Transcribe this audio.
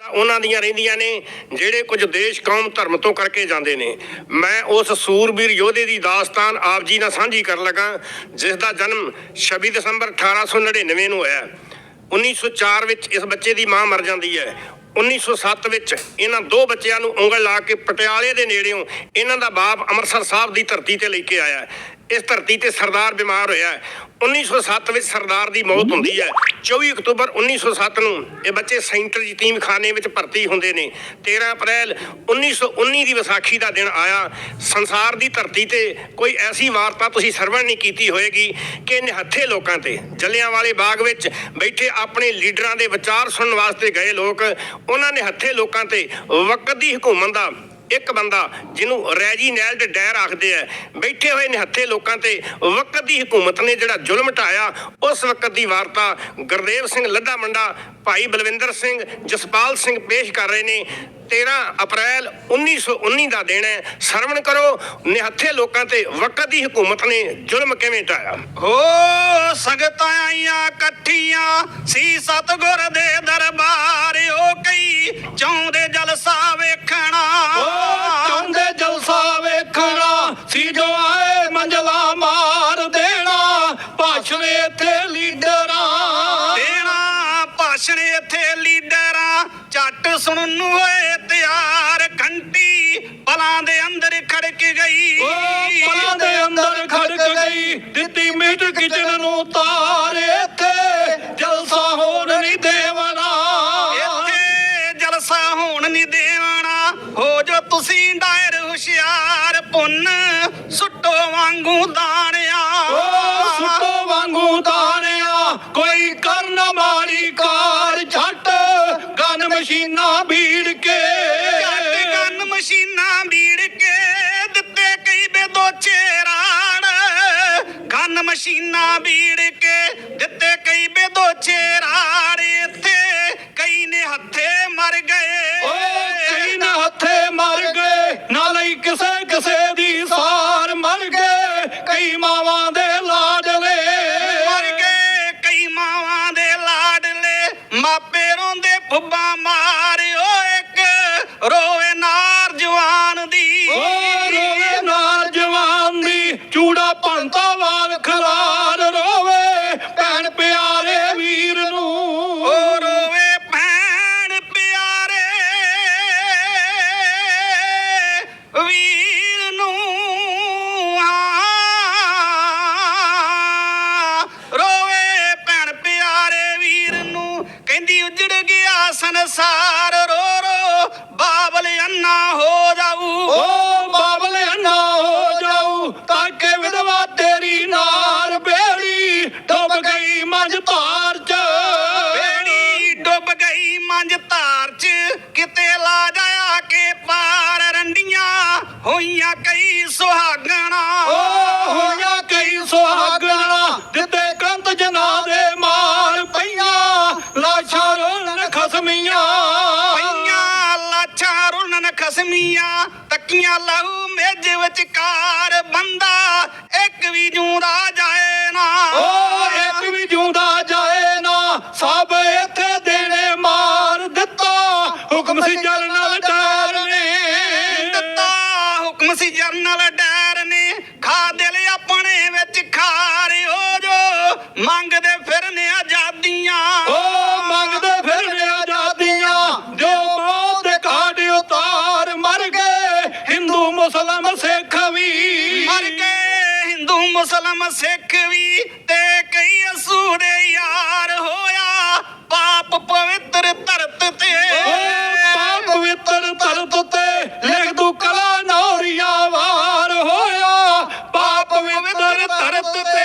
ਤਾਂ ਉਹਨਾਂ ਦੀਆਂ ਰਹਿੰਦੀਆਂ ਨੇ, ਜਿਹੜੇ ਕੁਝ ਦੇਸ਼, ਕੌਮ, ਧਰਮ ਤੋਂ ਕਰਕੇ ਜਾਂਦੇ ਨੇ। ਮੈਂ ਉਸ ਸੂਰਬੀਰ ਯੋਧੇ ਦੀ ਦਾਸਤਾਨ ਆਪ ਜੀ ਨਾਲ ਸਾਂਝੀ ਕਰਨ ਲੱਗਾ, ਜਿਸ ਦਾ ਜਨਮ 26 ਦਸੰਬਰ 1899 ਨੂੰ ਹੋਇਆ। 1904 ਵਿੱਚ ਇਸ ਬੱਚੇ ਦੀ ਮਾਂ ਮਰ ਜਾਂਦੀ ਹੈ। 1907 ਵਿੱਚ ਇਹਨਾਂ ਦੋ ਬੱਚਿਆਂ ਨੂੰ ਉਂਗਲ ਲਾ ਕੇ ਪਟਿਆਲੇ ਦੇ ਨੇੜਿਓਂ ਇਹਨਾਂ ਦਾ ਬਾਪ ਅੰਮ੍ਰਿਤਸਰ ਸਾਹਿਬ ਦੀ ਧਰਤੀ ਤੇ ਲੈ ਕੇ ਆਇਆ। ਇਸ ਧਰਤੀ ਤੇ ਸਰਦਾਰ ਬਿਮਾਰ ਹੋਇਆ ਹੈ। 1907 ਵਿੱਚ ਸਰਦਾਰ ਦੀ ਮੌਤ ਹੁੰਦੀ ਹੈ। 24 ਅਕਤੂਬਰ 1907 ਨੂੰ ਇਹ ਬੱਚੇ ਸੈਂਟਰ ਯਤੀਮਖਾਨੇ ਵਿੱਚ ਭਰਤੀ ਹੁੰਦੇ ਨੇ। 13 ਅਪ੍ਰੈਲ 1919 ਦੀ ਵਿਸਾਖੀ ਦਾ ਦਿਨ ਆਇਆ। ਸੰਸਾਰ ਦੀ ਧਰਤੀ ਤੇ ਕੋਈ ਐਸੀ ਵਾਰਤਾ ਤੁਸੀਂ ਸਰਵਣ ਨਹੀਂ ਕੀਤੀ ਹੋਏਗੀ ਕਿ ਨਿਹੱਥੇ ਲੋਕਾਂ ਤੇ। ਜਲਿਆਂਵਾਲੇ ਬਾਗ ਵਿੱਚ ਬੈਠੇ ਆਪਣੇ ਲੀਡਰਾਂ ਦੇ ਵਿਚਾਰ ਸੁਣਨ ਵਾਸਤੇ ਗਏ ਲੋਕ, ਉਹਨਾਂ ਨੇ ਹੱਥੇ ਲੋਕਾਂ ਤੇ ਵਕਤ ਦੀ ਹਕੂਮਤ ਦਾ ਇੱਕ ਬੰਦਾ ਜਿਹਨੂੰ ਰੈਜੀਨੈਲਡ ਡੈਰ ਆਖਦੇ ਆ, ਬੈਠੇ ਹੋਏ ਨਿਹੱਥੇ ਲੋਕਾਂ ਤੇ, ਵਕਤ ਦੀ ਹਕੂਮਤ ਨੇ ਜਿਹੜਾ ਜ਼ੁਲਮ ਢਾਇਆ, ਉਸ ਵਕਤ ਦੀ ਵਾਰਤਾ ਗੁਰਦੇਵ ਸਿੰਘ ਲੱਧਾ ਮੰਡਾ, ਭਾਈ ਬਲਵਿੰਦਰ ਸਿੰਘ, ਜਸਪਾਲ ਸਿੰਘ ਪੇਸ਼ ਕਰ ਰਹੇ ਨੇ। 13 ਅਪ੍ਰੈਲ 1919 ਦਾ ਦਿਨ ਹੈ, ਸਰਵਣ ਕਰੋ, ਨਿਹੱਥੇ ਲੋਕਾਂ ਤੇ ਵਕਤ ਦੀ ਹਕੂਮਤ ਨੇ ਜ਼ੁਲਮ ਕਿਵੇਂ ਢਾਇਆ? ਹੋ ਸਗਤਾਂ ਆਈਆਂ ਇਕੱਠੀਆਂ, ਸੀ ਸਤਗੁਰ ਦੇ ਦਰਬਾਰ ਓ ਕਈ ਇੱਥੇ ਲੀਡਰਾਂ। ਦੇਣਾ ਭਾਸ਼ਣ ਇੱਥੇ ਲੀਡਰਾਂ। ਝੱਟ ਸੁਣਨ ਨੂੰ ਹੋਏ ਤਿਆਰ ਘੰਟੀ। ਪਲਾਂ ਦੇ ਅੰਦਰ ਖੜਕ ਗਈ। ਓ ਪਲਾਂ ਦੇ ਅੰਦਰ ਖੜਕ ਗਈ। ਦਿੱਤੀ ਮਿੱਟ ਕਿਚਨ ਨੂੰ ਤਾਰ ਇੱਥੇ। ਜਲਸਾ ਹੋਣ ਨਹੀਂ ਦੇਵਣਾ। ਇੱਥੇ ਜਲਸਾ ਹੋਣ ਨਹੀਂ ਦੇਵਣਾ। ਹੋ ਜੋ ਤੁਸੀਂ ਡਾਇਰ ਹੁਸ਼ਿਆਰ ਪੁੰਨ। ਸੁੱਟੋ ਵਾਂਗੂ ਦਾਣਿਆ ਕਈ ਬੇਦੋਚੇ ਰਾੜ ਗੰਨ ਮਸ਼ੀਨਾਂ ਬੀੜ ਕੇ ਦਿੱਤੇ ਕਈ ਬੇਦੋਚੇ ਰਾੜ ਇੱਥੇ ਕਈ ਨੇ ਹੱਥੇ ਮਰ ਗਏ। ਓ ਕਈ ਨਾ ਹੱਥੇ ਮਰ ਗਏ। ਨਾ ਲਈ ਕਿਸੇ ਕਿਸੇ ਦੀ ਸਾਰ ਮਰ ਗਏ। ਕਈ ਮਾਵਾਂ ਦੇ ਕਹਿੰਦੀ ਉਜੜ ਗਿਆ ਸੰਸਾਰ ਰੋ ਰੋ ਬਾਬਲ ਅੰਨਾ ਹੋ ਜਾਊ। ਓ ਬਾਬਲ ਨਾ ਹੋ ਜਾਊ ਤਾਂ ਕਿ ਵਿਧਵਾ ਤੇਰੀ ਨਾਰ ਬੇੜੀ ਡੁੱਬ ਗਈ ਮੰਝ ਧਾਰ ਚ। ਬੇੜੀ ਡੁੱਬ ਗਈ ਮੰਝ ਧਾਰ ਚ ਕਿਤੇ ਲਾ ਜਾਇਆ ਕੇ ਪਾਰ ਰੰਡੀਆਂ ਹੋਈਆਂ ਕਈ ਸੁਹਾਗਣਾ। ਲਾਛਾਂ ਖਸਮੀਆਂ ਤੱਕੀਆਂ ਲਹੂ ਮੇਜ ਵਿਚਕਾਰ ਬੰਦਾ ਇੱਕ ਵੀ ਜੂੰਦਾ ਜਾਏ ਨਾ। ਮੁਸਲਮ ਸਿੱਖ ਵੀ ਤੇ ਕਈ ਅਸੂਰੇ ਯਾਰ ਹੋਇਆ। ਪਾਪ ਪਵਿੱਤਰ ਧਰਤ ਤੇ। ਓ ਪਾਪ ਪਵਿੱਤਰ ਧਰਤ ਤੇ ਲਿਖ ਦੂ ਕਲਾ ਨੌਰੀਆਂ ਵਾਰ ਹੋਇਆ। ਪਾਪ ਪਵਿੱਤਰ ਧਰਤ ਤੇ